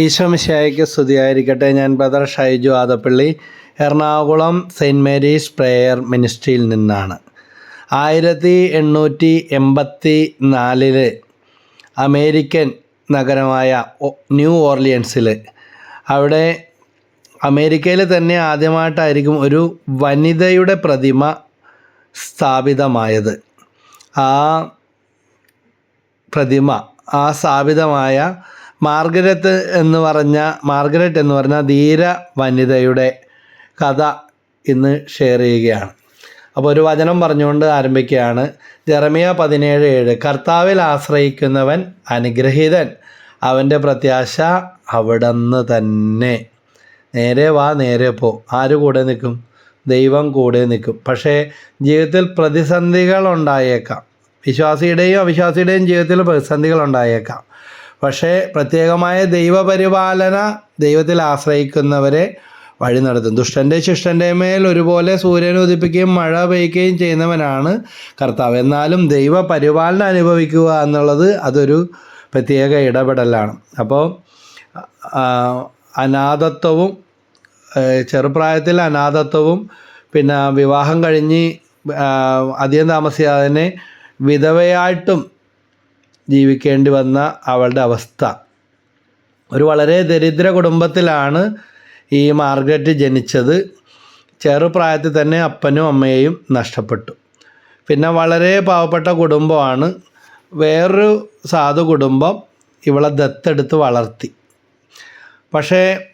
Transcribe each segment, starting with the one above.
ഈശോമിശായിക്ക് സ്തുതിയായിരിക്കട്ടെ. ഞാൻ brother Shaiju Adappally Ernakulam saint Mary's prayer മിനിസ്ട്രിയിൽ നിന്നാണ്. ആയിരത്തി എണ്ണൂറ്റി എൺപത്തി നാലിൽ അമേരിക്കൻ നഗരമായ ന്യൂ ഓർലിയൻസിൽ അവിടെ അമേരിക്കയിൽ തന്നെ ആദ്യമായിട്ടായിരിക്കും ഒരു വനിതയുടെ പ്രതിമ സ്ഥാപിതമായത്. ആ പ്രതിമ ആ സ്ഥാപിതമായ മാർഗരറ്റ് എന്ന് പറഞ്ഞ മാർഗരറ്റ് എന്ന് പറഞ്ഞ ധീര വനിതയുടെ കഥ ഇന്ന് ഷെയർ ചെയ്യുകയാണ്. അപ്പോൾ ഒരു വചനം പറഞ്ഞുകൊണ്ട് ആരംഭിക്കുകയാണ്. ജെറമിയ പതിനേഴ് ഏഴ് കർത്താവിൽ ആശ്രയിക്കുന്നവൻ അനുഗ്രഹീതൻ അവന്റെ പ്രത്യാശ അവിടുന്ന് തന്നെ. നേരെ വാ നേരെ പോ. ആര് കൂടെ നിൽക്കും? ദൈവം കൂടെ നിൽക്കും. പക്ഷേ ജീവിതത്തിൽ പ്രതിസന്ധികൾ ഉണ്ടായേക്കാം. വിശ്വാസിയുടെയും അവിശ്വാസിയുടെയും ജീവിതത്തിൽ പ്രതിസന്ധികൾ ഉണ്ടായേക്കാം. പക്ഷേ പ്രത്യേകമായ ദൈവപരിപാലന ദൈവത്തിൽ ആശ്രയിക്കുന്നവരെ വഴി നടത്തും. ദുഷ്ടന്റെ ശിഷ്ടന്റെ മേൽ ഒരുപോലെ സൂര്യൻ ഉദിപ്പിക്കുകയും മഴ പെയ്യുകയും ചെയ്യുന്നവനാണ് കർത്താവ്. എന്നാലും ദൈവ പരിപാലനം അനുഭവിക്കുക എന്നുള്ളത് അതൊരു പ്രത്യേക ഇടപെടലാണ്. അപ്പോൾ അനാഥത്വവും ചെറുപ്രായത്തിൽ അനാഥത്വവും പിന്നെ വിവാഹം കഴിഞ്ഞ് അധികം താമസിയാതെ തന്നെ വിധവയായിട്ടും ജീവിക്കേണ്ടി വന്ന അവളുടെ അവസ്ഥ. ഒരു വളരെ ദരിദ്ര കുടുംബത്തിലാണ് ഈ മാർഗരറ്റ് ജനിച്ചത്. ചെറുപ്രായത്തിൽ തന്നെ അപ്പനും അമ്മയെയും നഷ്ടപ്പെട്ടു. പിന്നെ വളരെ പാവപ്പെട്ട കുടുംബമാണ്. വേറൊരു സാധു കുടുംബം ഇവളെ ദത്തെടുത്ത് വളർത്തി. പക്ഷേ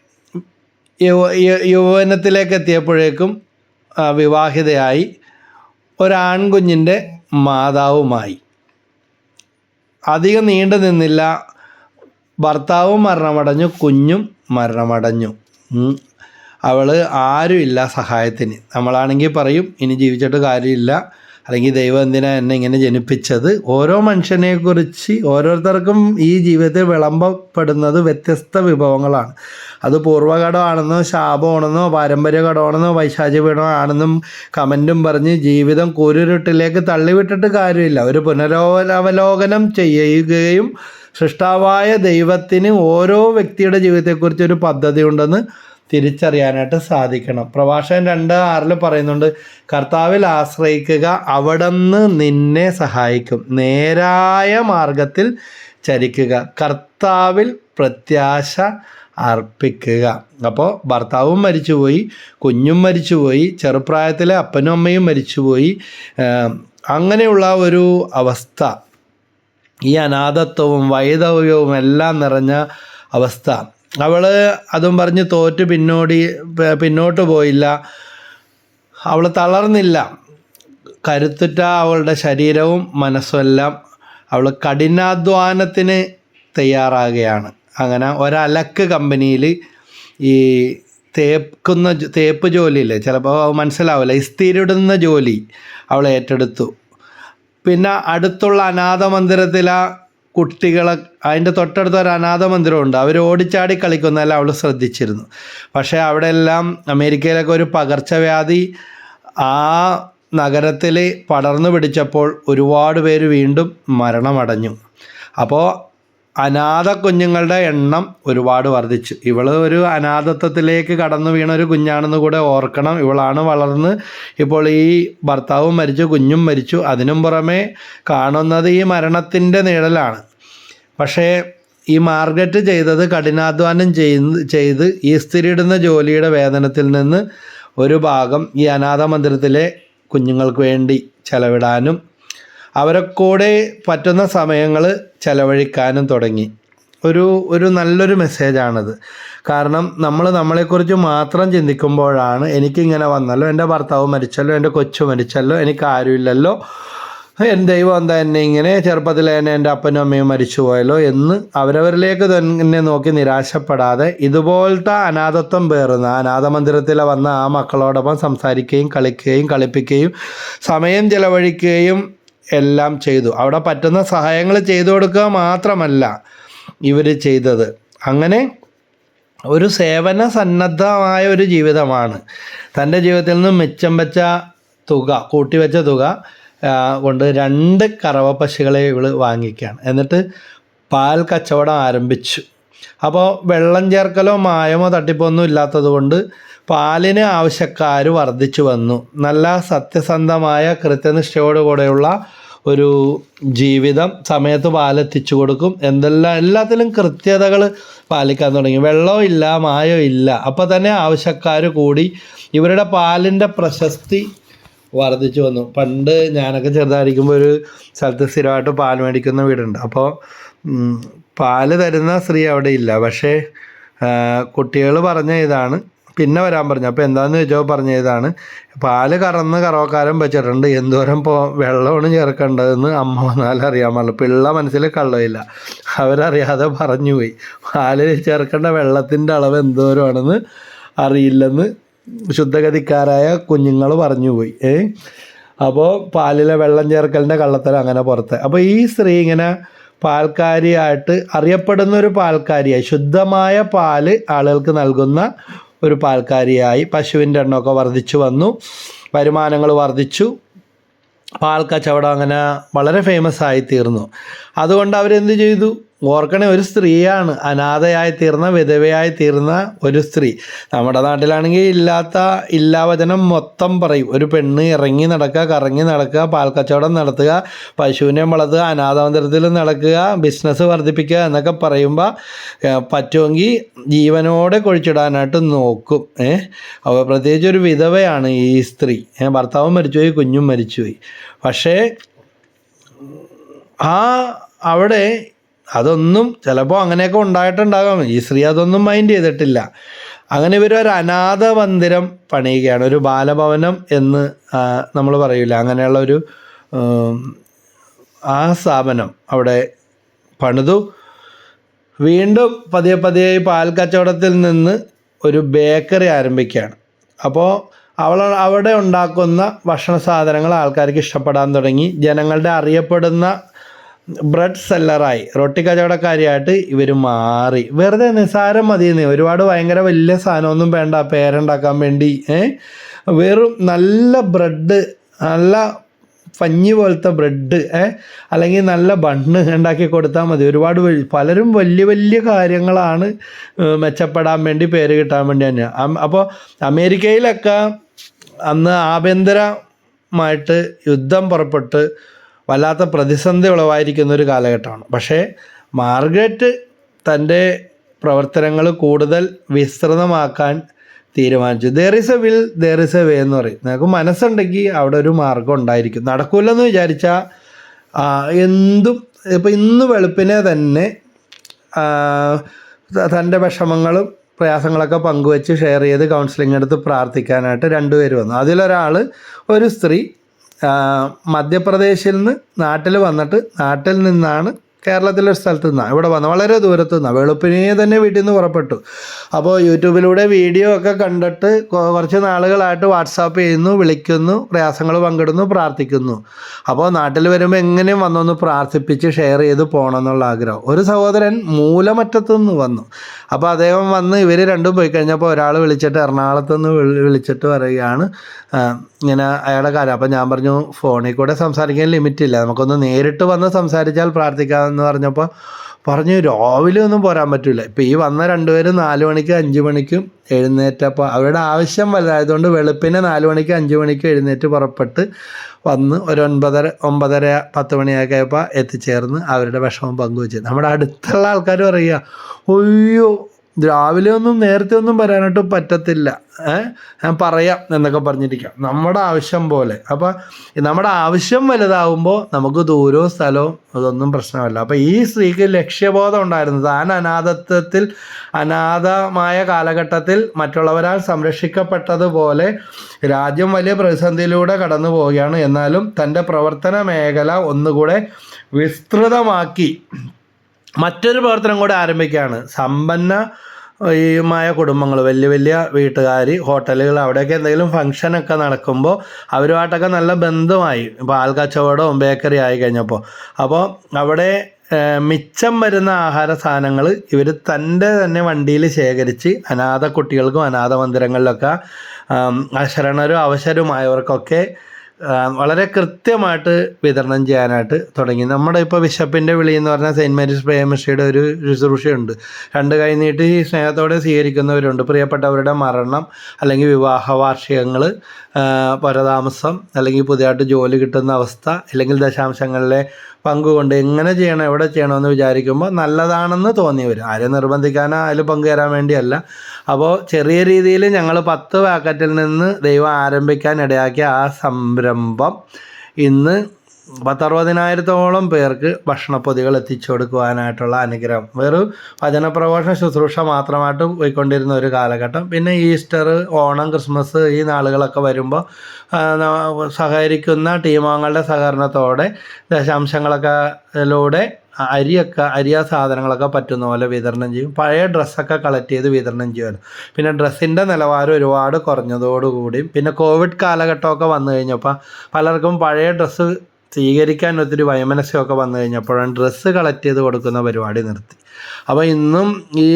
യുവ യുവനത്തിലേക്ക് എത്തിയപ്പോഴേക്കും വിവാഹിതയായി ഒരാൺകുഞ്ഞിന്റെ മാതാവുമായി. അധികം നീണ്ടു നിന്നില്ല. ഭർത്താവും മരണമടഞ്ഞു കുഞ്ഞും മരണമടഞ്ഞു. അവൾ ആരുമില്ല സഹായത്തിന്. നമ്മളാണെങ്കിൽ പറയും ഇനി ജീവിച്ചിട്ട് കാര്യമില്ല. അല്ലെങ്കിൽ ദൈവം എന്തിനാ എന്നെ ഇങ്ങനെ ജനിപ്പിച്ചത്? ഓരോ മനുഷ്യനെക്കുറിച്ച് ഓരോരുത്തർക്കും ഈ ജീവിതത്തിൽ വിളമ്പപ്പെടുന്നത് വ്യത്യസ്ത വിഭവങ്ങളാണ്. അത് പൂർവഘടമാണെന്നോ ശാപമാണെന്നോ പാരമ്പര്യ ഘടമാണെന്നോ വൈശാചിപീഠം ആണെന്നും കമന്റും പറഞ്ഞ് ജീവിതം കുരുരുട്ടിലേക്ക് തള്ളിവിട്ടിട്ട് കാര്യമില്ല. ഒരു പുനരവലോകനം ചെയ്യുകയും സൃഷ്ടാവായ ദൈവത്തിന് ഓരോ വ്യക്തിയുടെ ജീവിതത്തെക്കുറിച്ച് ഒരു പദ്ധതി ഉണ്ടെന്ന് തിരിച്ചറിയാനായിട്ട് സാധിക്കണം. പ്രഭാഷകൻ രണ്ട് ആറിൽ പറയുന്നുണ്ട് കർത്താവിൽ ആശ്രയിക്കുക അവിടുന്ന് നിന്നെ സഹായിക്കും. നേരായ മാർഗത്തിൽ ചരിക്കുക. കർത്താവിൽ പ്രത്യാശ അർപ്പിക്കുക. അപ്പോൾ ഭർത്താവും മരിച്ചുപോയി കുഞ്ഞും മരിച്ചുപോയി ചെറുപ്രായത്തിലെ അപ്പനും അമ്മയും മരിച്ചുപോയി. അങ്ങനെയുള്ള ഒരു അവസ്ഥ. ഈ അനാഥത്വവും വൈധവ്യവും എല്ലാം നിറഞ്ഞ അവസ്ഥ. അവൾ അതും പറഞ്ഞ് തോറ്റ് പിന്നോടി പിന്നോട്ട് പോയില്ല. അവൾ തളർന്നില്ല. കരുത്തുറ്റ അവളുടെ ശരീരവും മനസ്സുമെല്ലാം അവൾ കഠിനാധ്വാനത്തിന് തയ്യാറാകുകയാണ്. അങ്ങനെ ഒരലക്ക് കമ്പനിയിൽ ഈ തേക്കുന്ന തേപ്പ് ജോലിയില്ലേ ചിലപ്പോൾ മനസ്സിലാവില്ല ഇസ്തിരിടുന്ന ജോലി അവൾ ഏറ്റെടുത്തു. പിന്നെ അടുത്തുള്ള അനാഥ മന്ദിരത്തിലെ കുട്ടികളെ അതിന്റെ തൊട്ടടുത്ത ഒരു അനാഥ മന്ദിരമുണ്ട്. അവർ ഓടിച്ചാടി കളിക്കുന്നതെല്ലാം അവൾ ശ്രദ്ധിച്ചിരുന്നു. പക്ഷേ അവിടെ എല്ലാം അമേരിക്കയിലൊക്കെ ഒരു പകർച്ചവ്യാധി ആ നഗരത്തിൽ പടർന്നു പിടിച്ചപ്പോൾ ഒരുപാട് പേര് വീണ്ടും മരണമടഞ്ഞു. അപ്പോൾ അനാഥ കുഞ്ഞുങ്ങളുടെ എണ്ണം ഒരുപാട് വർദ്ധിച്ചു. ഇവൾ ഒരു അനാഥത്വത്തിലേക്ക് കടന്നു വീണ ഒരു കുഞ്ഞാണെന്ന് കൂടെ ഓർക്കണം. ഇവളാണ് വളർന്ന് ഇപ്പോൾ ഈ ഭർത്താവും മരിച്ചു കുഞ്ഞും മരിച്ചു. അതിനും പുറമെ കാണുന്നത് ഈ മരണത്തിന്റെ നിഴലാണ്. പക്ഷേ ഈ മാർഗറ്റ് ചെയ്തത് കഠിനാധ്വാനം ചെയ്ത് ചെയ്ത് ഈ സ്ഥിരിടുന്ന ജോലിയുടെ വേതനത്തിൽ നിന്ന് ഒരു ഭാഗം ഈ അനാഥ മന്ദിരത്തിലെ കുഞ്ഞുങ്ങൾക്ക് വേണ്ടി ചെലവിടാനും അവരെ കൂടെ പറ്റുന്ന സമയങ്ങൾ ചെലവഴിക്കാനും തുടങ്ങി. ഒരു ഒരു നല്ലൊരു മെസ്സേജാണത്. കാരണം നമ്മൾ നമ്മളെക്കുറിച്ച് മാത്രം ചിന്തിക്കുമ്പോഴാണ് എനിക്കിങ്ങനെ വന്നല്ലോ. എന്റെ ഭർത്താവ് മരിച്ചല്ലോ എന്റെ കൊച്ചു മരിച്ചല്ലോ എനിക്ക് ആരുമില്ലല്ലോ. എന്റെ ദൈവം എന്താ എന്നെ ഇങ്ങനെ ചെറുപ്പത്തിൽ തന്നെ എന്റെ അപ്പനും അമ്മയും മരിച്ചുപോയല്ലോ എന്ന് അവരവരിലേക്ക് തന്നെ നോക്കി നിരാശപ്പെടാതെ ഇതുപോലത്തെ അനാഥത്വം പേറുന്ന അനാഥ മന്ദിരത്തിൽ വന്ന ആ മക്കളോടൊപ്പം സംസാരിക്കുകയും കളിക്കുകയും കളിപ്പിക്കുകയും സമയം ചെലവഴിക്കുകയും എല്ലാം ചെയ്തു. അവിടെ പറ്റുന്ന സഹായങ്ങൾ ചെയ്തു കൊടുക്കുക മാത്രമല്ല ഇവർ ചെയ്തത്. അങ്ങനെ ഒരു സേവന സന്നദ്ധമായ ഒരു ജീവിതമാണ്. തന്റെ ജീവിതത്തിൽ നിന്ന് മിച്ചം വെച്ച തുക കൂട്ടിവെച്ച തുക കൊണ്ട് രണ്ട് കറവ പശുക്കളെ ഇവൾ വാങ്ങിക്കുകയാണ് എന്നിട്ട് പാൽ കച്ചവടം ആരംഭിച്ചു. അപ്പോൾ വെള്ളം ചേർക്കലോ മായമോ തട്ടിപ്പോ ഒന്നും ഇല്ലാത്തത് കൊണ്ട് പാലിന് ആവശ്യക്കാർ വർദ്ധിച്ചു വന്നു. നല്ല സത്യസന്ധമായ കൃത്യനിഷ്ഠയോടുകൂടെയുള്ള ഒരു ജീവിതം സമയത്ത് പാലെത്തിച്ചു കൊടുക്കും. എന്തെല്ലാം എല്ലാത്തിലും കൃത്യതകൾ പാലിക്കാൻ തുടങ്ങി. വെള്ളവും ഇല്ല മായവും ഇല്ല. അപ്പോൾ തന്നെ ആവശ്യക്കാർ കൂടി ഇവരുടെ പാലിന്റെ പ്രശസ്തി വർദ്ധിച്ചു വന്നു. പണ്ട് ഞാനൊക്കെ ചെറുതായിരിക്കുമ്പോൾ ഒരു സ്ഥലത്ത് സ്ഥിരമായിട്ട് പാൽ മേടിക്കുന്ന വീടുണ്ട്. അപ്പോൾ പാൽ തരുന്ന സ്ത്രീ അവിടെ ഇല്ല. പക്ഷേ കുട്ടികൾ പറഞ്ഞ ഇതാണ്. പിന്നെ വരാൻ പറഞ്ഞു. അപ്പോൾ എന്താണെന്ന് വെച്ചോ പറഞ്ഞ ഇതാണ്. പാൽ കറന്ന് കറവക്കാരൻ വെച്ചിട്ടുണ്ട്. എന്തോരം പോ വെള്ളമാണ് ചേർക്കേണ്ടതെന്ന് അമ്മ വന്നാൽ അറിയാൻ പാടില്ല. പിള്ള മനസ്സിൽ കള്ളമില്ല. അവരറിയാതെ പറഞ്ഞു പോയി. പാൽ ചേർക്കേണ്ട വെള്ളത്തിന്റെ അളവ് എന്തോരമാണെന്ന് അറിയില്ലെന്ന് ശുദ്ധഗതിക്കാരായ കുഞ്ഞുങ്ങൾ പറഞ്ഞു പോയി ഏ? അപ്പോൾ പാലിലെ വെള്ളം ചേർക്കലിന്റെ കള്ളത്തരം അങ്ങനെ പുറത്ത്. അപ്പോൾ ഈ സ്ത്രീ ഇങ്ങനെ പാൽക്കാരിയായിട്ട് അറിയപ്പെടുന്ന ഒരു പാൽക്കാരിയായി. ശുദ്ധമായ പാൽ ആളുകൾക്ക് നൽകുന്ന ഒരു പാൽക്കാരിയായി. പശുവിന്റെ എണ്ണമൊക്കെ വർദ്ധിച്ചു വന്നു. വരുമാനങ്ങൾ വർദ്ധിച്ചു. പാൽ കച്ചവടം അങ്ങനെ വളരെ ഫേമസ് ആയി തീർന്നു അതുകൊണ്ട് അവരെന്ത് ചെയ്തു? ഓർക്കണേ ഒരു സ്ത്രീയാണ്. അനാഥയായി തീർന്ന വിധവയായി തീർന്ന ഒരു സ്ത്രീ. നമ്മുടെ നാട്ടിലാണെങ്കിൽ ഇല്ലാത്ത ഇല്ലാവചനം മൊത്തം പറയും. ഒരു പെണ്ണ് ഇറങ്ങി നടക്കുക കറങ്ങി നടക്കുക പാൽ കച്ചവടം നടത്തുക പശുവിനെ വളർത്തുക അനാഥമന്ദിരത്തിൽ നടക്കുക ബിസിനസ് വർദ്ധിപ്പിക്കുക എന്നൊക്കെ പറയുമ്പോൾ പറ്റുമെങ്കിൽ ജീവനോടെ കൊഴിച്ചിടാനായിട്ട് നോക്കും. ഏഹ് അപ്പോൾ പ്രത്യേകിച്ച് ഒരു വിധവയാണ് ഈ സ്ത്രീ. ഭർത്താവും മരിച്ചുപോയി കുഞ്ഞും മരിച്ചുപോയി. പക്ഷേ ആ അവിടെ അതൊന്നും ചിലപ്പോൾ അങ്ങനെയൊക്കെ ഉണ്ടായിട്ടുണ്ടാകാം. ഈ സ്ത്രീ അതൊന്നും മൈൻഡ് ചെയ്തിട്ടില്ല. അങ്ങനെ ഇവർ ഒരു അനാഥ മന്ദിരം പണിയുകയാണ്. ഒരു ബാലഭവനം എന്ന് നമ്മൾ പറയില്ല അങ്ങനെയുള്ള ഒരു ആ സ്ഥാപനം അവിടെ പണിതു. വീണ്ടും പതിയെ പതിയെ പാൽ കച്ചവടത്തിൽ നിന്ന് ഒരു ബേക്കറി ആരംഭിക്കുകയാണ്. അപ്പോൾ അവൾ അവിടെ ഉണ്ടാക്കുന്ന ഭക്ഷണ സാധനങ്ങൾ ആൾക്കാർക്ക് ഇഷ്ടപ്പെടാൻ തുടങ്ങി. ജനങ്ങളുടെ അറിയപ്പെടുന്ന ബ്രെഡ് സെല്ലറായി റൊട്ടി കച്ചവടക്കാരിയായിട്ട് ഇവർ മാറി. വെറുതെ നിസ്സാരം മതിയെന്നേ. ഒരുപാട് ഭയങ്കര വലിയ സാധനമൊന്നും വേണ്ട. പേരുണ്ടാക്കാൻ വേണ്ടി വെറും നല്ല ബ്രെഡ് നല്ല പഞ്ഞി പോലത്തെ ബ്രെഡ് അല്ലെങ്കിൽ നല്ല ബണ്ണ് ഉണ്ടാക്കി കൊടുത്താൽ മതി. ഒരുപാട് പലരും വലിയ വലിയ കാര്യങ്ങളാണ് മെച്ചപ്പെടാൻ വേണ്ടി പേര് കിട്ടാൻ വേണ്ടി തന്നെയാണ് അപ്പോൾ അമേരിക്കയിലൊക്കെ അന്ന് ആഭ്യന്തരമായിട്ട് യുദ്ധം പുറപ്പെട്ട് വല്ലാത്ത പ്രതിസന്ധി ഉളവായിരിക്കുന്ന ഒരു കാലഘട്ടമാണ്. പക്ഷേ മാർഗരറ്റ് തന്റെ പ്രവർത്തനങ്ങൾ കൂടുതൽ വിസ്തൃതമാക്കാൻ തീരുമാനിച്ചു. There is a will there is a way എന്ന് പറയും. നിങ്ങൾക്ക് മനസ്സുണ്ടെങ്കിൽ അവിടെ ഒരു മാർഗം ഉണ്ടായിരിക്കും. നടക്കൂലെന്ന് വിചാരിച്ചാൽ എന്തും ഇപ്പം ഇന്ന് വെളുപ്പിനെ തന്നെ തന്റെ വിഷമങ്ങളും പ്രയാസങ്ങളൊക്കെ പങ്കുവെച്ച് ഷെയർ ചെയ്ത് കൗൺസിലിംഗ് എടുത്ത് പ്രാർത്ഥിക്കാനായിട്ട് രണ്ടുപേർ വന്നു. അതിലൊരാൾ ഒരു സ്ത്രീ മധ്യപ്രദേശിൽ നിന്ന് നാട്ടിൽ വന്നിട്ട് നാട്ടിൽ നിന്നാണ് കേരളത്തിലെ സ്ഥലത്ത് നിന്നാണ് ഇവിടെ വന്ന് വളരെ ദൂരത്തു നിന്നാണ് വെളുപ്പിനെ തന്നെ വീട്ടിൽ നിന്ന് പുറപ്പെട്ടു. അപ്പോൾ യൂട്യൂബിലൂടെ വീഡിയോ ഒക്കെ കണ്ടിട്ട് കുറച്ച് നാളുകളായിട്ട് വാട്സാപ്പ് ചെയ്യുന്നു വിളിക്കുന്നു പ്രയാസങ്ങൾ പങ്കിടുന്നു പ്രാർത്ഥിക്കുന്നു. അപ്പോൾ നാട്ടിൽ വരുമ്പോൾ എങ്ങനെയും വന്നൊന്ന് പ്രാർത്ഥിപ്പിച്ച് ഷെയർ ചെയ്ത് പോകണം എന്നുള്ള ആഗ്രഹം. ഒരു സഹോദരൻ മൂലമറ്റത്തു നിന്ന് വന്നു. അപ്പോൾ അദ്ദേഹം വന്ന് ഇവർ രണ്ടും പോയി കഴിഞ്ഞപ്പോൾ ഒരാൾ വിളിച്ചിട്ട് എറണാകുളത്ത് നിന്ന് വിളിച്ചിട്ട് പറയുകയാണ് ഇങ്ങനെ അയാളുടെ കാര്യം. അപ്പോൾ ഞാൻ പറഞ്ഞു ഫോണിൽ കൂടെ സംസാരിക്കാൻ ലിമിറ്റ് ഇല്ല. നമുക്കൊന്ന് നേരിട്ട് വന്ന് സംസാരിച്ചാൽ പ്രാർത്ഥിക്കാമെന്ന് പറഞ്ഞപ്പോൾ പറഞ്ഞു രാവിലെ ഒന്നും പോരാൻ പറ്റില്ല ഇപ്പം ഈ വന്ന രണ്ടുപേരും നാല് മണിക്കും അഞ്ച് മണിക്കും എഴുന്നേറ്റപ്പോൾ അവരുടെ ആവശ്യം വലുതായതുകൊണ്ട് വെളുപ്പിനെ നാല് മണിക്കും അഞ്ച് മണിക്കും എഴുന്നേറ്റ് പുറപ്പെട്ട് വന്ന് ഒരു ഒൻപതര ഒമ്പതര പത്ത് മണിയൊക്കെ ആയപ്പോൾ എത്തിച്ചേർന്ന് അവരുടെ വിഷമം പങ്കുവെച്ചു. നമ്മുടെ അടുത്തുള്ള ആൾക്കാർ പറയുക ഒയ്യോ രാവിലെ ഒന്നും നേരത്തെ ഒന്നും പറയാനായിട്ട് പറ്റത്തില്ല. ഞാൻ പറയാം എന്നൊക്കെ പറഞ്ഞിരിക്കാം. നമ്മുടെ ആവശ്യം പോലെ. അപ്പോൾ നമ്മുടെ ആവശ്യം വലുതാവുമ്പോൾ നമുക്ക് ദൂരവും സ്ഥലവും അതൊന്നും പ്രശ്നമല്ല. അപ്പോൾ ഈ സ്ത്രീക്ക് ലക്ഷ്യബോധം ഉണ്ടായിരുന്നു. താൻ അനാഥത്വത്തിൽ അനാഥമായ കാലഘട്ടത്തിൽ മറ്റുള്ളവരാൽ സംരക്ഷിക്കപ്പെട്ടതുപോലെ രാജ്യം വലിയ പ്രതിസന്ധിയിലൂടെ കടന്നു പോവുകയാണ്. എന്നാലും തന്റെ പ്രവർത്തന മേഖല ഒന്നുകൂടെ വിസ്തൃതമാക്കി മറ്റൊരു പ്രവർത്തനം കൂടെ ആരംഭിക്കുകയാണ്. സമ്പന്ന മായ കുടുംബങ്ങൾ വലിയ വലിയ വീട്ടുകാർ ഹോട്ടലുകൾ അവിടെയൊക്കെ എന്തെങ്കിലും ഫംഗ്ഷനൊക്കെ നടക്കുമ്പോൾ അവരുമായിട്ടൊക്കെ നല്ല ബന്ധമായി. പാൽ കച്ചവടവും ബേക്കറി ആയി കഴിഞ്ഞപ്പോൾ അപ്പോൾ അവിടെ മിച്ചം വരുന്ന ആഹാര സാധനങ്ങൾ ഇവർ തന്റെ തന്നെ വണ്ടിയിൽ ശേഖരിച്ച് അനാഥ കുട്ടികൾക്കും അനാഥ മന്ദിരങ്ങളിലൊക്കെ അശരണരും അവശരുമായവർക്കൊക്കെ വളരെ കൃത്യമായിട്ട് വിതരണം ചെയ്യാനായിട്ട് തുടങ്ങി. നമ്മുടെ ഇപ്പോൾ ബിഷപ്പിന്റെ വിളി എന്ന് പറഞ്ഞാൽ സെയിന്റ് മേരീസ് പ്രേമശ്രീയുടെ ഒരു ശുശ്രൂഷയുണ്ട്. രണ്ട് കൈ നീട്ടി സ്നേഹത്തോടെ സ്വീകരിക്കുന്നവരുണ്ട്. പ്രിയപ്പെട്ടവരുടെ മരണം അല്ലെങ്കിൽ വിവാഹ വാർഷികങ്ങൾ പരതാമസം അല്ലെങ്കിൽ പുതിയതായിട്ട് ജോലി കിട്ടുന്ന അവസ്ഥ അല്ലെങ്കിൽ ദശാംശങ്ങളിലെ പങ്കുകൊണ്ട് എങ്ങനെ ചെയ്യണം എവിടെ ചെയ്യണമെന്ന് വിചാരിക്കുമ്പോൾ നല്ലതാണെന്ന് തോന്നിയവർ ആരെയും ആരും നിർബന്ധിക്കാനോ അതിൽ പങ്കുചേരാൻ വേണ്ടിയല്ല. അപ്പോൾ ചെറിയ രീതിയിൽ ഞങ്ങൾ പത്ത് പാക്കറ്റിൽ നിന്ന് ദൈവം ആരംഭിക്കാൻ ഇടയാക്കിയ ആ സംരംഭം ഇന്ന് പത്തറുപതിനായിരത്തോളം പേർക്ക് ഭക്ഷണപ്പൊതികൾ എത്തിച്ചു കൊടുക്കുവാനായിട്ടുള്ള അനുഗ്രഹം. വെറും വചനപ്രഘോഷണ ശുശ്രൂഷ മാത്രമായിട്ട് പോയിക്കൊണ്ടിരുന്ന ഒരു കാലഘട്ടം. പിന്നെ ഈസ്റ്റർ ഓണം ക്രിസ്മസ് ഈ നാളുകളൊക്കെ വരുമ്പോൾ സഹകരിക്കുന്ന ടീമംഗങ്ങളുടെ സഹകരണത്തോടെ ദശാംശങ്ങളൊക്കെ ലൂടെ അരിയൊക്കെ അരിയ സാധനങ്ങളൊക്കെ പറ്റുന്ന പോലെ വിതരണം ചെയ്യും. പഴയ ഡ്രസ്സൊക്കെ കളക്ട് ചെയ്ത് വിതരണം ചെയ്യുമല്ലോ പിന്നെ ഡ്രസ്സിന്റെ നിലവാരം ഒരുപാട് കുറഞ്ഞതോടുകൂടി പിന്നെ കോവിഡ് കാലഘട്ടമൊക്കെ വന്നു കഴിഞ്ഞപ്പോൾ പലർക്കും പഴയ ഡ്രസ്സ് സ്വീകരിക്കാൻ ഒത്തിരി വൈമനസ്യമൊക്കെ വന്നു കഴിഞ്ഞപ്പോഴാണ് ഡ്രസ്സ് കളക്ട് ചെയ്ത് കൊടുക്കുന്ന പരിപാടി നിർത്തി. അപ്പോൾ ഇന്നും ഈ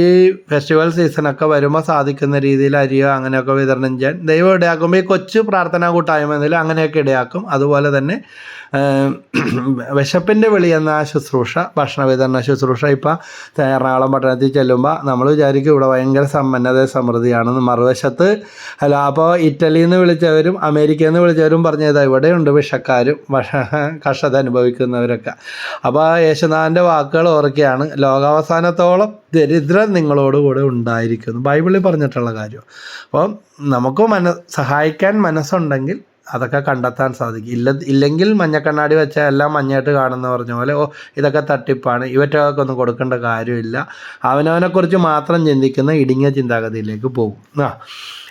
ഫെസ്റ്റിവൽ സീസണൊക്കെ വരുമ്പോൾ സാധിക്കുന്ന രീതിയിൽ അരിയോ അങ്ങനെയൊക്കെ വിതരണം ചെയ്യാൻ ദൈവം ഇടയാക്കുമ്പോൾ ഈ കൊച്ചു പ്രാർത്ഥനാ കൂട്ടായ്മ എന്നതിൽ അങ്ങനെയൊക്കെ ഇടയാക്കും. അതുപോലെ തന്നെ വിശപ്പിന്റെ വിളി എന്ന ശുശ്രൂഷ ഭക്ഷണ വിതരണ ശുശ്രൂഷ ഇപ്പം എറണാകുളം പട്ടണത്തിൽ ചെല്ലുമ്പോൾ നമ്മൾ വിചാരിക്കും ഇവിടെ ഭയങ്കര സമ്പന്നത സമൃദ്ധിയാണെന്ന്. മറുവശത്ത് അല്ല അപ്പോൾ ഇറ്റലിയിൽ നിന്ന് വിളിച്ചവരും അമേരിക്കയിൽ നിന്ന് വിളിച്ചവരും പറഞ്ഞത് ഇവിടെയുണ്ട് വിഷക്കാരും ഭക്ഷ കഷ്ടത അനുഭവിക്കുന്നവരൊക്കെ. അപ്പോൾ യേശുനാഥന്റെ വാക്കുകൾ ഓർക്കുകയാണ് ലോകാവസാനത്തോളം ദരിദ്രം നിങ്ങളോടുകൂടെ ഉണ്ടായിരിക്കുന്നു. ബൈബിളിൽ പറഞ്ഞിട്ടുള്ള കാര്യം. അപ്പം നമുക്ക് മന സഹായിക്കാൻ മനസ്സുണ്ടെങ്കിൽ അതൊക്കെ കണ്ടെത്താൻ സാധിക്കും. ഇല്ല ഇല്ലെങ്കിൽ മഞ്ഞക്കണ്ണാടി വെച്ചാൽ എല്ലാം മഞ്ഞായിട്ട് കാണുന്ന പറഞ്ഞ പോലെ ഓ ഇതൊക്കെ തട്ടിപ്പാണ്. ഇവറ്റൊക്കെ ഒന്നും കൊടുക്കേണ്ട കാര്യമില്ല. അവനവനെക്കുറിച്ച് മാത്രം ചിന്തിക്കുന്ന ഇടുങ്ങിയ ചിന്താഗതിയിലേക്ക് പോകും. ആ.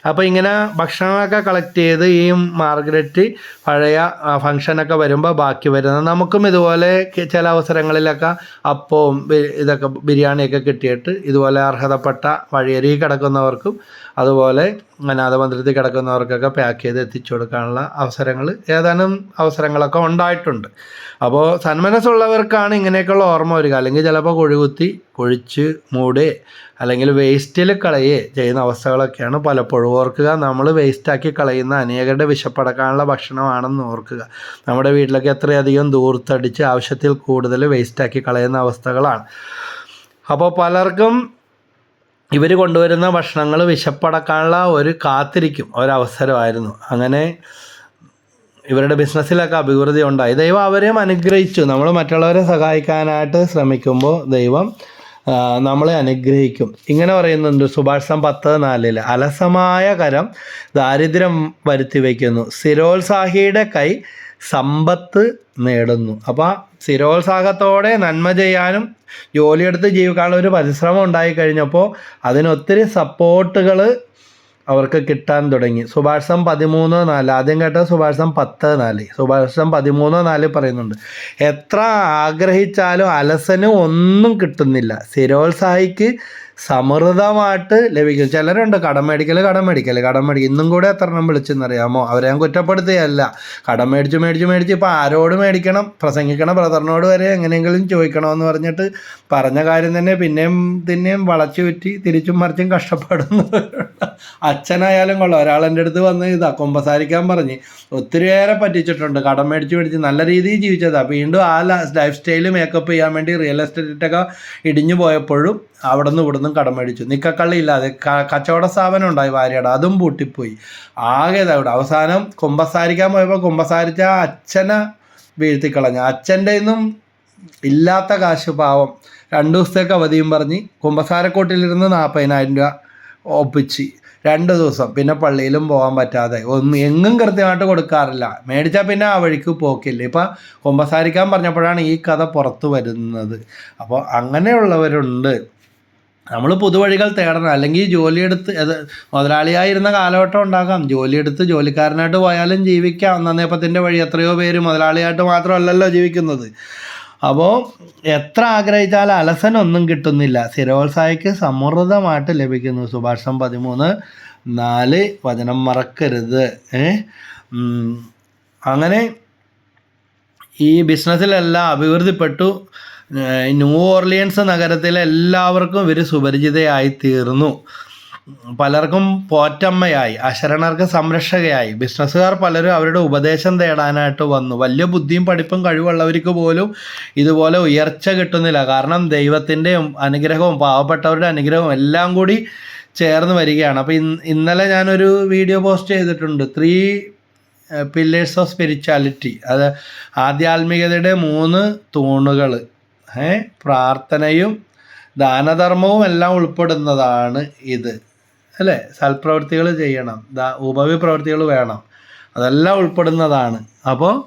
അപ്പോൾ ഇങ്ങനെ ഭക്ഷണമൊക്കെ കളക്ട് ചെയ്ത് ഈ മാർഗരറ്റ് പഴയ ഫങ്ഷനൊക്കെ വരുമ്പോൾ ബാക്കി വരുന്നത്. നമുക്കും ഇതുപോലെ ചില അവസരങ്ങളിലൊക്കെ അപ്പവും ഇതൊക്കെ ബിരിയാണിയൊക്കെ കിട്ടിയിട്ട് ഇതുപോലെ അർഹതപ്പെട്ട വഴിയരി കിടക്കുന്നവർക്കും അതുപോലെ അനാഥ മന്ദിരത്തിൽ കിടക്കുന്നവർക്കൊക്കെ പാക്ക് ചെയ്ത് എത്തിച്ചു കൊടുക്കാനുള്ള അവസരങ്ങൾ ഏതാനും അവസരങ്ങളൊക്കെ ഉണ്ടായിട്ടുണ്ട്. അപ്പോൾ സന്മനസ്സുള്ളവർക്കാണ് ഇങ്ങനെയൊക്കെയുള്ള ഓർമ്മ വരിക. അല്ലെങ്കിൽ ചിലപ്പോൾ കുഴികുത്തി കുഴിച്ച് മൂടുക അല്ലെങ്കിൽ വേസ്റ്റിൽ കളയേ ചെയ്യുന്ന അവസ്ഥകളൊക്കെയാണ് പലപ്പോഴും. ഓർക്കുക നമ്മൾ വേസ്റ്റാക്കി കളയുന്ന അനേകരുടെ വിശപ്പടക്കാനുള്ള ഭക്ഷണമാണെന്ന് ഓർക്കുക. നമ്മുടെ വീട്ടിലൊക്കെ എത്രയധികം ദൂർത്തടിച്ച് ആവശ്യത്തിൽ കൂടുതൽ വേസ്റ്റാക്കി കളയുന്ന അവസ്ഥകളാണ്. അപ്പോൾ പലർക്കും ഇവർ കൊണ്ടുവരുന്ന ഭക്ഷണങ്ങൾ വിശപ്പടക്കാനുള്ള ഒരു കാത്തിരിക്കും ഒരവസരമായിരുന്നു. അങ്ങനെ ഇവരുടെ ബിസിനസ്സിലൊക്കെ അഭിവൃദ്ധി ഉണ്ടായി. ദൈവം അവരെയും അനുഗ്രഹിച്ചു. നമ്മൾ മറ്റുള്ളവരെ സഹായിക്കാനായിട്ട് ശ്രമിക്കുമ്പോൾ ദൈവം നമ്മളെ അനുഗ്രഹിക്കും. ഇങ്ങനെ പറയുന്നുണ്ട് സുഭാഷം പത്ത് നാലിൽ അലസമായ കരം ദാരിദ്ര്യം വരുത്തി വയ്ക്കുന്നു. സ്ഥിരോത്സാഹിയുടെ കൈ സമ്പത്ത് നേടുന്നു. അപ്പോൾ സ്ഥിരോത്സാഹത്തോടെ നന്മ ചെയ്യാനും ജോലിയെടുത്ത് ജീവിക്കാനുള്ള ഒരു പരിശ്രമം ഉണ്ടായി കഴിഞ്ഞപ്പോൾ അതിനൊത്തിരി സപ്പോർട്ടുകൾ അവർക്ക് കിട്ടാൻ തുടങ്ങി. സുഭാഷം പതിമൂന്ന് നാല്. ആദ്യം കേട്ട സുഭാഷം പത്ത് നാല്. സുഭാഷം പതിമൂന്ന് നാല് പറയുന്നുണ്ട്. എത്ര ആഗ്രഹിച്ചാലും അലസന് ഒന്നും കിട്ടുന്നില്ല. സ്ഥിരോത്സാഹിക്ക് സമൃദ്ധമായിട്ട് ലഭിക്കും. ചിലരുണ്ട് കടം മേടിക്കൽ കടം മേടിക്കൽ കടം മേടിക്കൽ ഇന്നും കൂടെ എത്ര എണ്ണം വിളിച്ചെന്നറിയാമോ? അവരെ ഞാൻ കുറ്റപ്പെടുത്തുകയല്ല കടം മേടിച്ച് മേടിച്ച് മേടിച്ച് ഇപ്പോൾ ആരോട് മേടിക്കണം? പ്രസംഗിക്കണം ബ്രദറിനോട് വരെ എങ്ങനെയെങ്കിലും ചോദിക്കണമെന്ന് പറഞ്ഞിട്ട് പറഞ്ഞ കാര്യം തന്നെ പിന്നെയും പിന്നെയും വളച്ചു ചുറ്റി തിരിച്ചും മറിച്ചും കഷ്ടപ്പെടുന്നു. അച്ഛനായാലും കൊള്ളാം. ഒരാൾ എന്റെ അടുത്ത് വന്ന് ഇതാ കൊമ്പസാരിക്കാൻ പറഞ്ഞ് ഒത്തിരിയേറെ പറ്റിച്ചിട്ടുണ്ട്. കടം മേടിച്ച് മേടിച്ച് നല്ല രീതിയിൽ ജീവിച്ചതാണ് വീണ്ടും ആ ലൈഫ് സ്റ്റൈൽ മേക്കപ്പ് ചെയ്യാൻ വേണ്ടി റിയൽ എസ്റ്റേറ്റൊക്കെ ഇടിഞ്ഞു പോയപ്പോഴും അവിടെ നിന്ന് കടം മേടിച്ചു. നിക്കക്കള്ളി ഇല്ലാതെ കച്ചവട സ്ഥാപനം ഉണ്ടായി ഭാര്യയുടെ അതും പൂട്ടിപ്പോയി. ആകെ ഇതവിടെ അവസാനം കുമ്പസാരിക്കാൻ പോയപ്പോൾ കുമ്പസാരിച്ച അച്ഛനെ വീഴ്ത്തിക്കളഞ്ഞു. അച്ഛന്റെ നിന്നും ഇല്ലാത്ത കാശ് പാവം രണ്ട് ദിവസത്തേക്ക് അവധിയും പറഞ്ഞ് കുമ്പസാരക്കോട്ടിലിരുന്ന് നാൽപ്പതിനായിരം രൂപ ഒപ്പിച്ച് രണ്ട് ദിവസം. പിന്നെ പള്ളിയിലും പോകാൻ പറ്റാതെ. ഒന്നും എങ്ങും കൃത്യമായിട്ട് കൊടുക്കാറില്ല. മേടിച്ചാൽ പിന്നെ ആ വഴിക്ക് പോക്കില്ല. ഇപ്പം കുമ്പസാരിക്കാൻ പറഞ്ഞപ്പോഴാണ് ഈ കഥ പുറത്തു വരുന്നത്. അപ്പോൾ അങ്ങനെയുള്ളവരുണ്ട്. നമ്മൾ പുതുവഴികൾ തേടണം. അല്ലെങ്കിൽ ജോലിയെടുത്ത് അത് മുതലാളിയായിരുന്ന കാലഘട്ടം ഉണ്ടാകാം. ജോലിയെടുത്ത് ജോലിക്കാരനായിട്ട് പോയാലും ജീവിക്കാം. നന്നേപ്പത്തിന്റെ വഴി എത്രയോ പേര് മുതലാളിയായിട്ട് മാത്രമല്ലല്ലോ ജീവിക്കുന്നത്. അപ്പോൾ എത്ര ആഗ്രഹിച്ചാലും അലസനൊന്നും കിട്ടുന്നില്ല. സ്ഥിരോത്സാഹിക്ക് സമൃദ്ധമായിട്ട് ലഭിക്കുന്നു. സുഭാഷം പതിമൂന്ന് നാല് വചനം മറക്കരുത്. അങ്ങനെ ഈ ബിസിനസ്സിലെല്ലാം അഭിവൃദ്ധിപ്പെട്ടു. ന്യൂ ഓർലിയൻസ് നഗരത്തിലെ എല്ലാവർക്കും ഇവർ സുപരിചിതയായി തീർന്നു. പലർക്കും പോറ്റമ്മയായി അശരണർക്ക് സംരക്ഷകയായി. ബിസിനസ്സുകാർ പലരും അവരുടെ ഉപദേശം തേടാനായിട്ട് വന്നു. വലിയ ബുദ്ധിയും പഠിപ്പും കഴിവുള്ളവർക്ക് പോലും ഇതുപോലെ ഉയർച്ച കിട്ടുന്നില്ല. കാരണം ദൈവത്തിന്റെയും അനുഗ്രഹവും പാവപ്പെട്ടവരുടെ അനുഗ്രഹവും എല്ലാം കൂടി ചേർന്ന് വരികയാണ്. അപ്പോൾ ഇന്നലെ ഞാനൊരു വീഡിയോ പോസ്റ്റ് ചെയ്തിട്ടുണ്ട്. ത്രീ പില്ലേഴ്സ് ഓഫ് സ്പിരിച്വാലിറ്റി അത് ആധ്യാത്മികതയുടെ മൂന്ന് തൂണുകൾ പ്രാർത്ഥനയും ദാനധർമ്മവും എല്ലാം ഉൾപ്പെടുന്നതാണ് ഇത്. അല്ലേ? സൽപ്രവൃത്തികൾ ചെയ്യണം. ദാ ഉപവി പ്രവൃത്തികൾ വേണം. അതെല്ലാം ഉൾപ്പെടുന്നതാണ്. അപ്പോൾ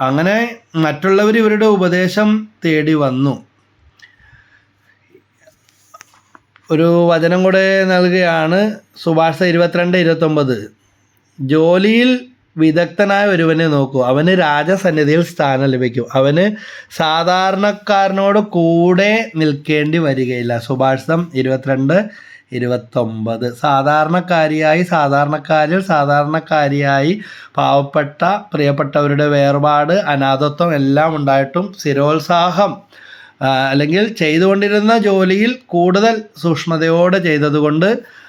അങ്ങനെ മറ്റുള്ളവർ ഇവരുടെ ഉപദേശം തേടി വന്നു. ഒരു വചനം കൂടെ നൽകുകയാണ് സുഭാഷ ഇരുപത്തിരണ്ട് ഇരുപത്തൊമ്പത്. ജോലിയിൽ വിദഗ്ധനായ ഒരുവനെ നോക്കൂ. അവന് രാജസന്നിധിയിൽ സ്ഥാനം ലഭിക്കും. അവന് സാധാരണക്കാരനോട് കൂടെ നിൽക്കേണ്ടി വരികയില്ല. സുഭാഷിതം ഇരുപത്തിരണ്ട് ഇരുപത്തൊമ്പത്. സാധാരണക്കാരിയായി സാധാരണക്കാരിൽ സാധാരണക്കാരിയായി പാവപ്പെട്ട പ്രിയപ്പെട്ടവരുടെ വേർപാട് അനാഥത്വം എല്ലാം ഉണ്ടായിട്ടും സ്ഥിരോത്സാഹം അല്ലെങ്കിൽ ചെയ്തുകൊണ്ടിരുന്ന ജോലിയിൽ കൂടുതൽ സൂക്ഷ്മതയോടെ ചെയ്തതുകൊണ്ട്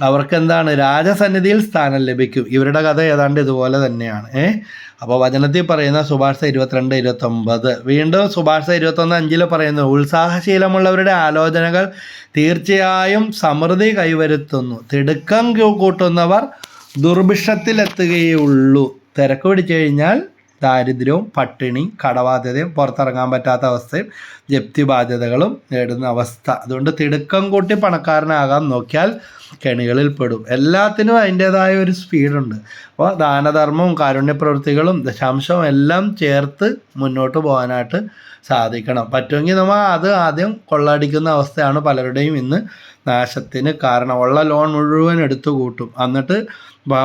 അവർക്ക് എന്താണ് രാജസന്നിധിയിൽ സ്ഥാനം ലഭിക്കും. ഇവരുടെ കഥ ഏതാണ്ട് ഇതുപോലെ തന്നെയാണ്. ഏ? അപ്പോൾ വചനത്തിൽ പറയുന്ന സുഭാഷ ഇരുപത്തിരണ്ട് ഇരുപത്തൊമ്പത്. വീണ്ടും സുഭാഷ ഇരുപത്തൊന്ന് അഞ്ചിൽ പറയുന്നു ഉത്സാഹശീലമുള്ളവരുടെ ആലോചനകൾ തീർച്ചയായും സമൃദ്ധി കൈവരുത്തുന്നു. തിടുക്കം കൂട്ടുന്നവർ ദുർഭിക്ഷത്തിലെത്തുകയുള്ളൂ തിരക്ക് പിടിച്ചു കഴിഞ്ഞാൽ ദാരിദ്ര്യവും പട്ടിണി കടബാധ്യതയും പുറത്തിറങ്ങാൻ പറ്റാത്ത അവസ്ഥയും ജപ്തി ബാധ്യതകളും നേടുന്ന അവസ്ഥ. അതുകൊണ്ട് തിടുക്കം കൂട്ടി പണക്കാരനാകാൻ നോക്കിയാൽ കെണികളിൽ പെടും. എല്ലാത്തിനും അതിന്റേതായ ഒരു സ്പീഡുണ്ട് അപ്പോൾ ദാനധർമ്മവും കാരുണ്യപ്രവൃത്തികളും ദശാംശവും എല്ലാം ചേർത്ത് മുന്നോട്ട് പോകാനായിട്ട് സാധിക്കണം. പറ്റുമെങ്കിൽ നമ്മൾ അത് ആദ്യം കൊള്ളടിക്കുന്ന അവസ്ഥയാണ് പലരുടെയും ഇന്ന് നാശത്തിന് കാരണം. ഉള്ള ലോൺ മുഴുവൻ എടുത്തു കൂട്ടും എന്നിട്ട്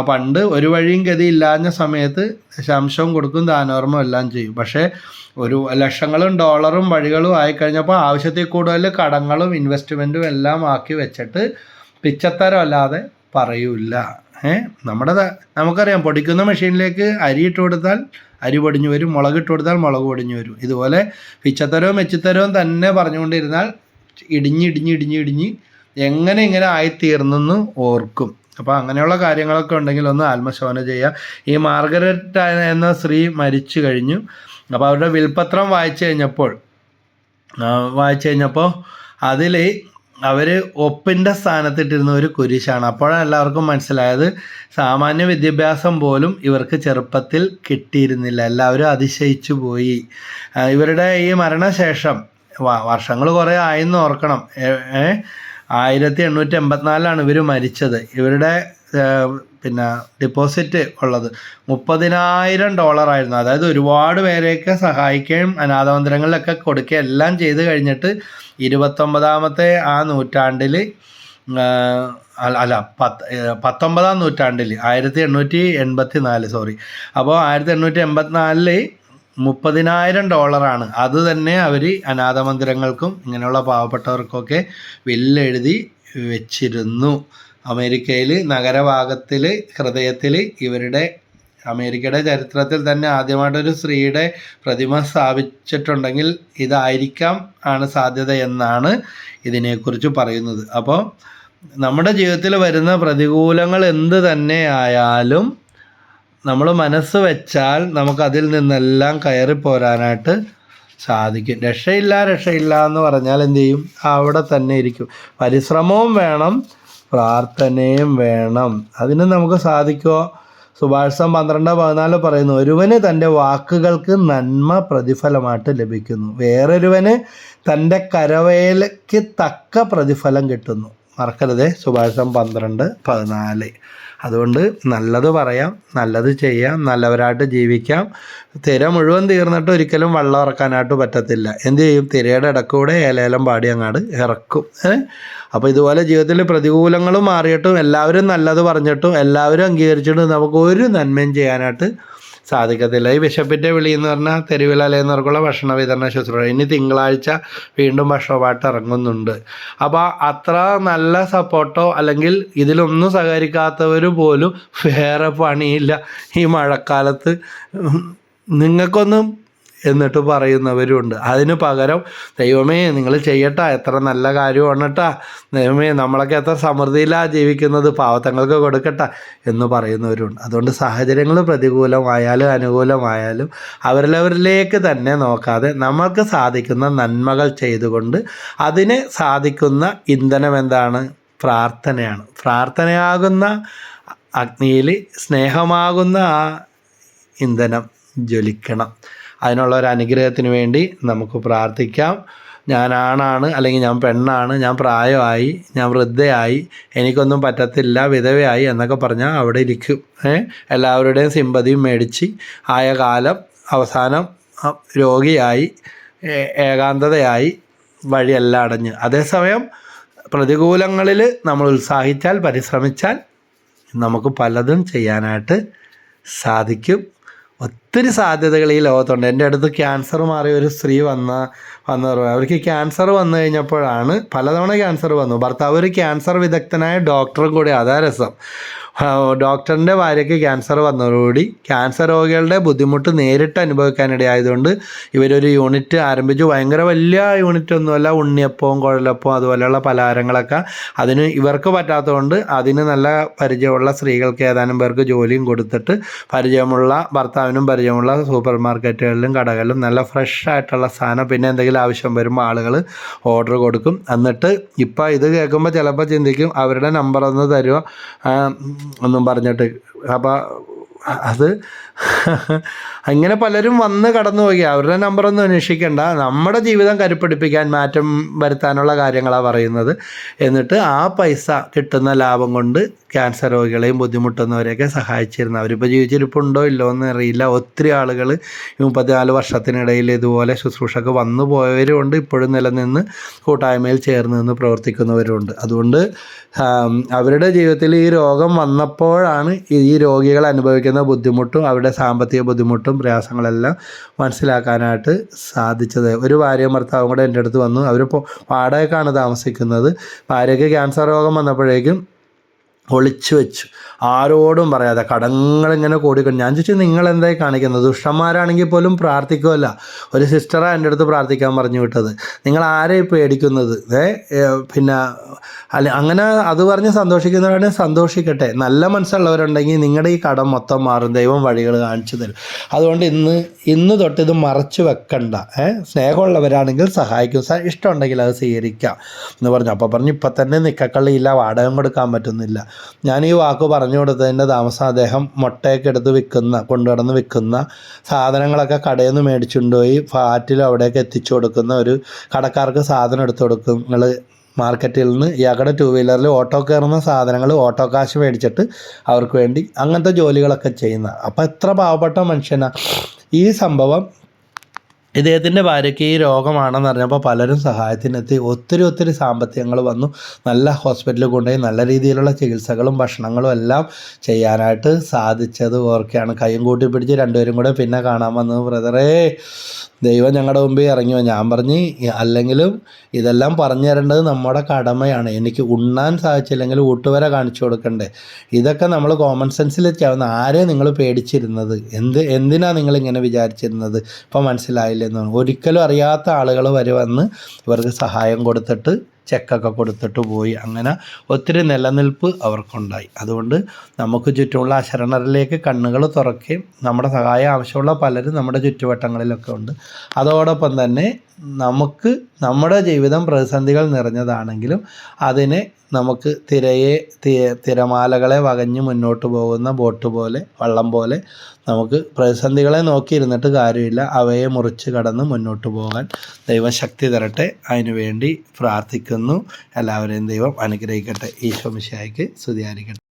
പണ്ട് ഒരു വഴിയും ഗതി ഇല്ലാഞ്ഞ സമയത്ത് ശംശവും കൊടുക്കും ദാനോർമ്മ എല്ലാം ചെയ്യും. പക്ഷേ ഒരു ലക്ഷങ്ങളും ഡോളറും വഴികളും ആയിക്കഴിഞ്ഞപ്പോൾ ആവശ്യത്തിൽ കൂടുതൽ കടങ്ങളും ഇൻവെസ്റ്റ്മെന്റും എല്ലാം ആക്കി വെച്ചിട്ട് പിച്ചത്തരം അല്ലാതെ പറയൂല ഏ? നമ്മുടെ നമുക്കറിയാം പൊടിക്കുന്ന മെഷീനിലേക്ക് അരി ഇട്ട് കൊടുത്താൽ അരി പൊടിഞ്ഞു വരും മുളക് ഇട്ട് കൊടുത്താൽ മുളക് പൊടിഞ്ഞു വരും. ഇതുപോലെ പിച്ചത്തരവും മെച്ചിത്തരവും തന്നെ പറഞ്ഞുകൊണ്ടിരുന്നാൽ ഇടിഞ്ഞിടിഞ്ഞിടിഞ്ഞിടിഞ്ഞ് എങ്ങനെ ഇങ്ങനെ ആയിത്തീർന്നെന്ന് ഓർക്കും. അപ്പോൾ അങ്ങനെയുള്ള കാര്യങ്ങളൊക്കെ ഉണ്ടെങ്കിൽ ഒന്ന് ആത്മശോധന ചെയ്യുക. ഈ മാർഗരറ്റ് എന്ന സ്ത്രീ മരിച്ചു കഴിഞ്ഞു. അപ്പോൾ അവരുടെ വിൽപത്രം വായിച്ചു കഴിഞ്ഞപ്പോൾ വായിച്ചു കഴിഞ്ഞപ്പോൾ അതിൽ അവർ ഒപ്പിന്റെ സ്ഥാനത്തിട്ടിരുന്ന ഒരു കുരിശാണ്. അപ്പോഴാണ് എല്ലാവർക്കും മനസ്സിലായത് സാമാന്യ വിദ്യാഭ്യാസം പോലും ഇവർക്ക് ചെറുപ്പത്തിൽ കിട്ടിയിരുന്നില്ല. എല്ലാവരും അതിശയിച്ചു പോയി. ഇവരുടെ ഈ മരണശേഷം വർഷങ്ങൾ കുറേ ആയെന്ന് ഓർക്കണം. ആയിരത്തി എണ്ണൂറ്റി എൺപത്തിനാലിലാണ് ഇവർ മരിച്ചത്. ഇവരുടെ പിന്നെ ഡിപ്പോസിറ്റ് ഉള്ളത് മുപ്പതിനായിരം ഡോളറായിരുന്നു അതായത് ഒരുപാട് പേരെയൊക്കെ സഹായിക്കുകയും അനാഥമന്ദിരങ്ങളിലൊക്കെ കൊടുക്കുകയും എല്ലാം ചെയ്ത് കഴിഞ്ഞിട്ട് ഇരുപത്തൊമ്പതാമത്തെ ആ നൂറ്റാണ്ടിൽ അല്ല പത്ത് പത്തൊമ്പതാം നൂറ്റാണ്ടിൽ ആയിരത്തി എണ്ണൂറ്റി എൺപത്തി നാല് സോറി അപ്പോൾ ആയിരത്തി എണ്ണൂറ്റി എൺപത്തിനാലിൽ മുപ്പതിനായിരം ഡോളറാണ്. അത് തന്നെ അവർ അനാഥമന്ദിരങ്ങൾക്കും ഇങ്ങനെയുള്ള പാവപ്പെട്ടവർക്കൊക്കെ വില്ലെഴുതി വെച്ചിരുന്നു. അമേരിക്കയിൽ നഗരഭാഗത്തിൽ ഹൃദയത്തിൽ ഇവരുടെ അമേരിക്കയുടെ ചരിത്രത്തിൽ തന്നെ ആദ്യമായിട്ടൊരു സ്ത്രീയുടെ പ്രതിമ സ്ഥാപിച്ചിട്ടുണ്ടെങ്കിൽ ഇതായിരിക്കാം ആണ് സാധ്യത എന്നാണ് ഇതിനെക്കുറിച്ച് പറയുന്നത്. അപ്പോൾ നമ്മുടെ ജീവിതത്തിൽ വരുന്ന പ്രതികൂലങ്ങൾ എന്ത് തന്നെ ആയാലും നമ്മൾ മനസ്സ് വെച്ചാൽ നമുക്ക് അതിൽ നിന്നെല്ലാം കയറി പോരാനായിട്ട് സാധിക്കും. രക്ഷയില്ല രക്ഷയില്ല എന്ന് പറഞ്ഞാൽ എന്തു ചെയ്യും? അവിടെ തന്നെ ഇരിക്കും. പരിശ്രമവും വേണം പ്രാർത്ഥനയും വേണം. അതിന് നമുക്ക് സാധിക്കുമോ സുഭാഷം പന്ത്രണ്ട് പതിനാല് പറയുന്നു ഒരുവന് തന്റെ വാക്കുകൾക്ക് നന്മ പ്രതിഫലമായിട്ട് ലഭിക്കുന്നു. വേറൊരുവന് തന്റെ കരവേലയ്ക്ക് തക്ക പ്രതിഫലം കിട്ടുന്നു. മറക്കരുതേ സുഭാഷം പന്ത്രണ്ട് പതിനാല്. അതുകൊണ്ട് നല്ലത് പറയാം നല്ലത് ചെയ്യാം നല്ലവരായിട്ട് ജീവിക്കാം. തിര മുഴുവൻ തീർന്നിട്ട് ഒരിക്കലും വെള്ളം ഇറക്കാനായിട്ട് പറ്റത്തില്ല. എന്ത് ചെയ്യും? തിരയുടെ ഇടക്കൂടെ ഏലേലം പാടി അങ്ങാട് ഇറക്കും. അപ്പോൾ ഇതുപോലെ ജീവിതത്തിൽ പ്രതികൂലങ്ങളും മാറിയിട്ടും എല്ലാവരും നല്ലത് പറഞ്ഞിട്ടും എല്ലാവരും അംഗീകരിച്ചിട്ടും നമുക്ക് ഒരു നന്മയും ചെയ്യാനായിട്ട് സാധിക്കത്തില്ല. ഈ ബിഷപ്പിന്റെ വിളി എന്ന് പറഞ്ഞാൽ തെരുവിൽ അലയുന്നവർക്കുള്ള ഭക്ഷണ വിതരണ ശുശ്രൂഷ. ഇനി തിങ്കളാഴ്ച വീണ്ടും ഭക്ഷണപാട്ട് ഇറങ്ങുന്നുണ്ട്. അപ്പോൾ അത്ര നല്ല സപ്പോർട്ടോ അല്ലെങ്കിൽ ഇതിലൊന്നും സഹകരിക്കാത്തവർ പോലും വേറെ പണിയില്ല ഈ മഴക്കാലത്ത്. നിങ്ങൾക്കൊന്നും എന്നിട്ട് പറയുന്നവരുണ്ട്. അതിന് പകരം ദൈവമേ നിങ്ങൾ ചെയ്യട്ട എത്ര നല്ല കാര്യമാണ് കേട്ടാ ദൈവമേ നമ്മളൊക്കെ എത്ര സമൃദ്ധിയിലാണ് ജീവിക്കുന്നത് പാവത്തങ്ങൾക്ക് കൊടുക്കട്ട എന്ന് പറയുന്നവരുണ്ട്. അതുകൊണ്ട് സാഹചര്യങ്ങൾ പ്രതികൂലമായാലും അനുകൂലമായാലും അവരിലവരിലേക്ക് തന്നെ നോക്കാതെ നമ്മൾക്ക് സാധിക്കുന്ന നന്മകൾ ചെയ്തുകൊണ്ട് അതിനെ സാധിക്കുന്ന ഇന്ധനം എന്താണ്? പ്രാർത്ഥനയാണ്. പ്രാർത്ഥനയാകുന്ന അഗ്നിയിൽ സ്നേഹമാകുന്ന ആ ഇന്ധനം ജ്വലിക്കണം. അതിനുള്ള ഒരു അനുഗ്രഹത്തിന് വേണ്ടി നമുക്ക് പ്രാർത്ഥിക്കാം. ഞാൻ ആണാണ് അല്ലെങ്കിൽ ഞാൻ പെണ്ണാണ് ഞാൻ പ്രായമായി ഞാൻ വൃദ്ധയായി എനിക്കൊന്നും പറ്റത്തില്ല വിധവയായി എന്നൊക്കെ പറഞ്ഞാൽ അവിടെ ഇരിക്കും. എല്ലാവരുടെയും സിമ്പതിയും മേടിച്ച് ആയ കാലം അവസാനം രോഗിയായി ഏകാന്തതയായി വഴിയെല്ലാം അടഞ്ഞ്. അതേസമയം പ്രതികൂലങ്ങളിൽ നമ്മൾ ഉത്സാഹിച്ചാൽ പരിശ്രമിച്ചാൽ നമുക്ക് പലതും ചെയ്യാനായിട്ട് സാധിക്കും. ഒത്തിരി സാധ്യതകൾ ഈ ലോകത്തുണ്ട്. എന്റെ അടുത്ത് ക്യാൻസർ മാറിയ ഒരു സ്ത്രീ വന്ന വന്നവർ അവർക്ക് ക്യാൻസർ വന്നു കഴിഞ്ഞപ്പോഴാണ് പലതവണ ക്യാൻസർ വന്നു. ഭർത്താവ് ഒരു ക്യാൻസർ വിദഗ്ധനായ ഡോക്ടറും കൂടി. അതാ രസം. ഡോക്ടറിന്റെ ഭാര്യയ്ക്ക് ക്യാൻസർ വന്നതോടുകൂടി ക്യാൻസർ രോഗികളുടെ ബുദ്ധിമുട്ട് നേരിട്ട് അനുഭവിക്കാനിടയായതുകൊണ്ട് ഇവരൊരു യൂണിറ്റ് ആരംഭിച്ചു. ഭയങ്കര വലിയ യൂണിറ്റ് ഒന്നുമല്ല ഉണ്ണിയപ്പവും കുഴലപ്പവും അതുപോലെയുള്ള പലഹാരങ്ങളൊക്കെ അതിന് ഇവർക്ക് പറ്റാത്തതുകൊണ്ട് അതിന് നല്ല പരിചയമുള്ള സ്ത്രീകൾക്ക് ഏതാനും പേർക്ക് ജോലിയും കൊടുത്തിട്ട് പരിചയമുള്ള ഭർത്താവിനും പരിചയമുള്ള സൂപ്പർ മാർക്കറ്റുകളിലും കടകളിലും നല്ല ഫ്രഷ് ആയിട്ടുള്ള സാധനം പിന്നെ എന്തെങ്കിലും ആവശ്യം വരുമ്പോൾ ആളുകൾ ഓർഡർ കൊടുക്കും. എന്നിട്ട് ഇപ്പം ഇത് കേൾക്കുമ്പോൾ ചിലപ്പോൾ ചിന്തിക്കും അവരുടെ നമ്പർ ഒന്ന് തരുമോ ആ, ഒന്നും പറഞ്ഞിട്ട്. അപ്പോൾ അത് അങ്ങനെ പലരും വന്ന് കടന്നു പോയി അവരുടെ നമ്പറൊന്നും അന്വേഷിക്കേണ്ട. നമ്മുടെ ജീവിതം കരുപ്പിടിപ്പിക്കാൻ മാറ്റം വരുത്താനുള്ള കാര്യങ്ങളാണ് പറയുന്നത്. എന്നിട്ട് ആ പൈസ കിട്ടുന്ന ലാഭം കൊണ്ട് ക്യാൻസർ രോഗികളെയും ബുദ്ധിമുട്ടുന്നവരെയൊക്കെ സഹായിച്ചിരുന്നു. അവരിപ്പോൾ ജീവിച്ചിരിപ്പുണ്ടോ ഇല്ലോ എന്ന് അറിയില്ല. ഒത്തിരി ആളുകൾ മുപ്പത്തിനാല് വർഷത്തിനിടയിൽ ഇതുപോലെ ശുശ്രൂഷക്ക് വന്നു പോയവരുമുണ്ട് ഇപ്പോഴും നിലനിന്ന് കൂട്ടായ്മയിൽ ചേർന്ന് നിന്ന് പ്രവർത്തിക്കുന്നവരുമുണ്ട് അതുകൊണ്ട് അവരുടെ ജീവിതത്തിൽ ഈ രോഗം വന്നപ്പോഴാണ് ഈ രോഗികൾ അനുഭവിക്കുന്ന ബുദ്ധിമുട്ടും അവരുടെ സാമ്പത്തിക ബുദ്ധിമുട്ടും പ്രയാസങ്ങളെല്ലാം മനസ്സിലാക്കാനായിട്ട് സാധിച്ചത്. ഒരു ഭാര്യയും ഭർത്താവും കൂടെ എന്റെ അടുത്ത് വന്നു. അവരിപ്പോൾ വാടകയ്ക്കാണ് താമസിക്കുന്നത്. ഭാര്യയ്ക്ക് ക്യാൻസർ രോഗം വന്നപ്പോഴേക്കും ഒളിച്ചു വെച്ചു. ആരോടും പറയാതെ കടങ്ങൾ ഇങ്ങനെ കൂടിക്കൊണ്ട് ഞാൻ ചോദിച്ചു നിങ്ങൾ എന്തായി കാണിക്കുന്നത്? ദുഷ്ടന്മാരാണെങ്കിൽ പോലും പ്രാർത്ഥിക്കുമല്ല ഒരു സിസ്റ്ററാണ് എന്റെ അടുത്ത് പ്രാർത്ഥിക്കാൻ പറഞ്ഞു വിട്ടത്. നിങ്ങൾ ആരെയും പേടിക്കുന്നത്? ഏ, പിന്നെ അല്ല അങ്ങനെ അത് പറഞ്ഞ് സന്തോഷിക്കുന്നവരാണെങ്കിൽ സന്തോഷിക്കട്ടെ. നല്ല മനസ്സുള്ളവരുണ്ടെങ്കിൽ നിങ്ങളുടെ ഈ കടം മൊത്തം മാറും. ദൈവം വഴികൾ കാണിച്ചു തരും. അതുകൊണ്ട് ഇന്ന് ഇന്ന് തൊട്ട് ഇത് മറച്ചു വെക്കണ്ട. ഏ സ്നേഹമുള്ളവരാണെങ്കിൽ സഹായിക്കും. ഇഷ്ടമുണ്ടെങ്കിൽ അത് സ്വീകരിക്കാം എന്ന് പറഞ്ഞു. അപ്പോൾ പറഞ്ഞു ഇപ്പം തന്നെ നിക്കക്കള്ളിയില്ല വാടകം കൊടുക്കാൻ പറ്റുന്നില്ല. ഞാൻ ഈ വാക്ക് പറഞ്ഞു കൊടുത്തതിന്റെ താമസം അദ്ദേഹം മുട്ടയൊക്കെ എടുത്ത് വിൽക്കുന്ന കൊണ്ടുനടന്ന് വിൽക്കുന്ന സാധനങ്ങളൊക്കെ കടയിൽ നിന്ന് മേടിച്ചുകൊണ്ടുപോയി ഫ്ലാറ്റിൽ അവിടെയൊക്കെ എത്തിച്ചു കൊടുക്കുന്ന ഒരു കടക്കാർക്ക് സാധനം എടുത്തു കൊടുക്കും. നിങ്ങൾ മാർക്കറ്റിൽ നിന്ന് ഇയാളുടെ ടു വീലറിൽ ഓട്ടോ കയറുന്ന സാധനങ്ങൾ ഓട്ടോ കാശ് മേടിച്ചിട്ട് അവർക്ക് വേണ്ടി അങ്ങനത്തെ ജോലികളൊക്കെ ചെയ്യുന്ന. അപ്പോൾ എത്ര പാവപ്പെട്ട മനുഷ്യനാണ് ഈ സംഭവം ഇദ്ദേഹത്തിന്റെ ഭാര്യയ്ക്ക് ഈ രോഗമാണെന്ന് അറിഞ്ഞപ്പോൾ പലരും സഹായത്തിനെത്തി. ഒത്തിരി ഒത്തിരി സാമ്പത്തികങ്ങൾ വന്നു. നല്ല ഹോസ്പിറ്റലിൽ കൊണ്ടുപോയി. നല്ല രീതിയിലുള്ള ചികിത്സകളും ഭക്ഷണങ്ങളും എല്ലാം ചെയ്യാനായിട്ട് സാധിച്ചത് ഓർക്കെയാണ്. കൈയും കൂട്ടി പിടിച്ച് രണ്ടുപേരും കൂടെ പിന്നെ കാണാൻ വന്നു ബ്രദറേ ദൈവം ഞങ്ങളുടെ മുമ്പിൽ ഇറങ്ങിയോ? ഞാൻ പറഞ്ഞ് അല്ലെങ്കിലും ഇതെല്ലാം പറഞ്ഞു തരേണ്ടത് നമ്മുടെ കടമയാണ്. എനിക്ക് ഉണ്ണാൻ സാധിച്ചില്ലെങ്കിൽ ഊട്ടുവര കാണിച്ചു കൊടുക്കണ്ടേ? ഇതൊക്കെ നമ്മൾ കോമൺ സെൻസിൽ ചെയ്യാവുന്ന ആരെ നിങ്ങൾ പേടിച്ചിരുന്നത്? എന്ത് എന്തിനാണ് നിങ്ങൾ ഇങ്ങനെ വിചാരിച്ചിരുന്നത്? ഇപ്പം മനസ്സിലായില്ലെന്ന് ഒരിക്കലും അറിയാത്ത ആളുകൾ വരെ വന്ന് ഇവർക്ക് സഹായം കൊടുത്തിട്ട് ചെക്കൊക്കെ കൊടുത്തിട്ട് പോയി. അങ്ങനെ ഒത്തിരി നിലനിൽപ്പ് അവർക്കുണ്ടായി. അതുകൊണ്ട് നമുക്ക് ചുറ്റുമുള്ള അശരണരിലേക്ക് കണ്ണുകൾ തുറക്കുകയും നമ്മുടെ സഹായം ആവശ്യമുള്ള പലരും നമ്മുടെ ചുറ്റുവട്ടങ്ങളിലൊക്കെ ഉണ്ട്. അതോടൊപ്പം തന്നെ നമുക്ക് നമ്മുടെ ജീവിതം പ്രതിസന്ധികൾ നിറഞ്ഞതാണെങ്കിലും അതിനെ നമുക്ക് തിരയെ തിരമാലകളെ വകഞ്ഞ് മുന്നോട്ട് പോകുന്ന ബോട്ട് പോലെ വള്ളം പോലെ നമുക്ക് പ്രതിസന്ധികളെ നോക്കിയിരുന്നിട്ട് കാര്യമില്ല. അവയെ മുറിച്ച് കടന്ന് മുന്നോട്ട് പോകാൻ ദൈവം ശക്തി തരട്ടെ. അതിനുവേണ്ടി പ്രാർത്ഥിക്കുന്നു. എല്ലാവരെയും ദൈവം അനുഗ്രഹിക്കട്ടെ. ഈശോ മിശിഹായ്ക്ക് സ്തുതിയായിരിക്കട്ടെ.